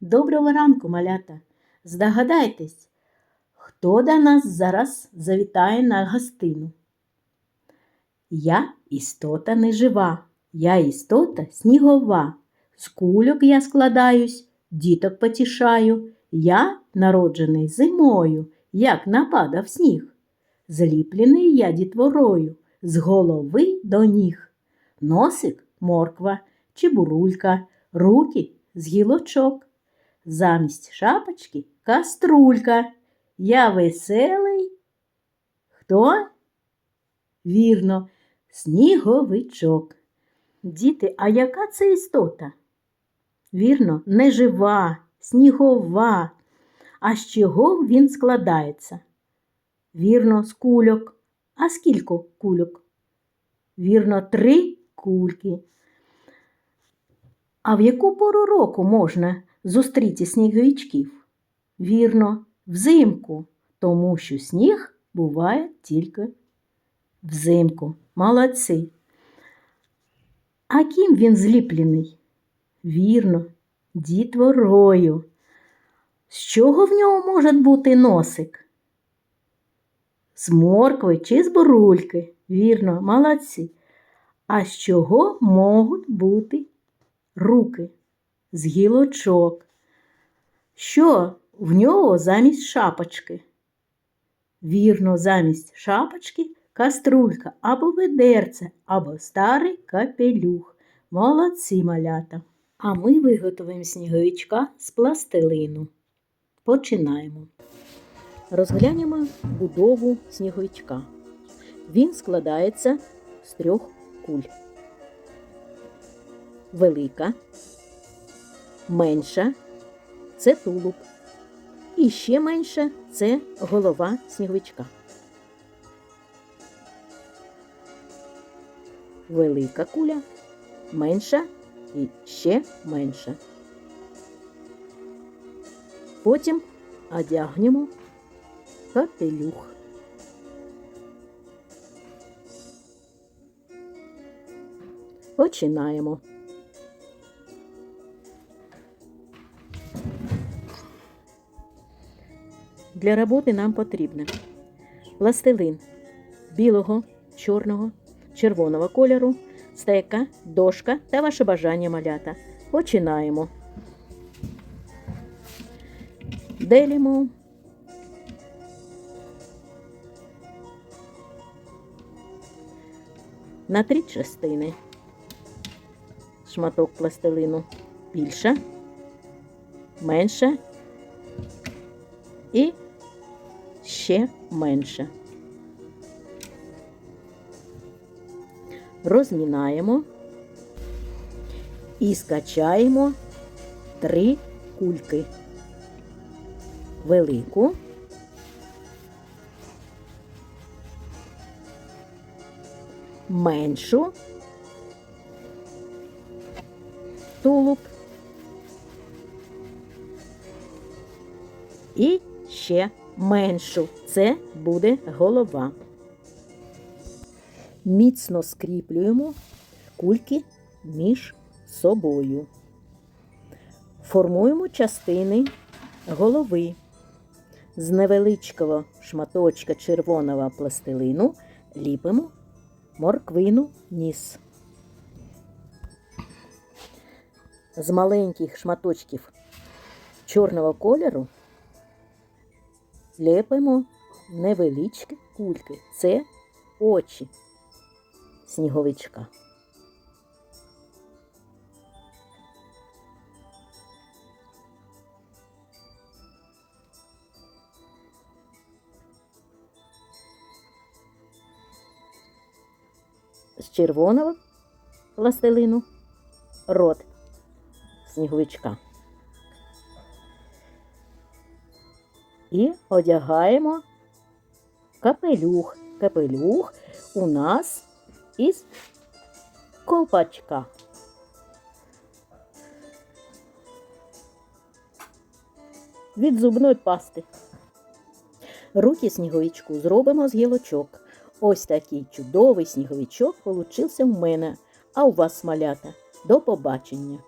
Доброго ранку, малята. Здогадайтесь, хто до нас зараз завітає на гостину? Я істота нежива, я істота снігова. З кульок я складаюсь, діток потішаю. Я народжений зимою, як нападав сніг. Зліплений я дітворою, з голови до ніг. Носик морква, чебурулька, руки з гілочок. Замість шапочки каструлька. Я веселий. Хто? Вірно, сніговичок. Діти, а яка це істота? Вірно, нежива, снігова. А з чого він складається? Вірно, з кульок. А скільки кульок? Вірно, три кульки. А в яку пору року можна зустріти сніговичків? Вірно, взимку, тому що сніг буває тільки взимку. Молодці. А ким він зліплений? Вірно, дітворою. З чого в нього може бути носик? З моркви чи з бурульки? Вірно, молодці. А з чого можуть бути руки? З гілочок. Що в нього замість шапочки? Вірно, замість шапочки каструлька або ведерце, або старий капелюх. Молодці малята. А ми виготовимо сніговичка з пластилину. Починаємо. Розглянемо будову сніговичка. Він складається з трьох куль. Велика, менша це тулуб. І ще менша це голова сніговичка. Велика куля, менша і ще менша. Потім одягнемо капелюх. Починаємо. Для роботи нам потрібно пластилин білого, чорного, червоного кольору, стека, дошка та ваше бажання малята. Починаємо. Делимо. На три частини. Шматок пластилину більша, менша і ще менше. Розмінаємо і скачаємо три кульки. Велику, меншу, тулуб і ще меншу. Це буде голова. Міцно скріплюємо кульки між собою. Формуємо частини голови. З невеличкого шматочка червоного пластилину ліпимо морквину ніс. З маленьких шматочків чорного кольору ліпимо невеличкі кульки. Це очі сніговичка. З червоного пластилину рот сніговичка. І одягаємо капелюх. Капелюх у нас із ковпачка. Від зубної пасти. Руки сніговичку зробимо з гілочок. Ось такий чудовий сніговичок получився в мене. А у вас, малята, до побачення!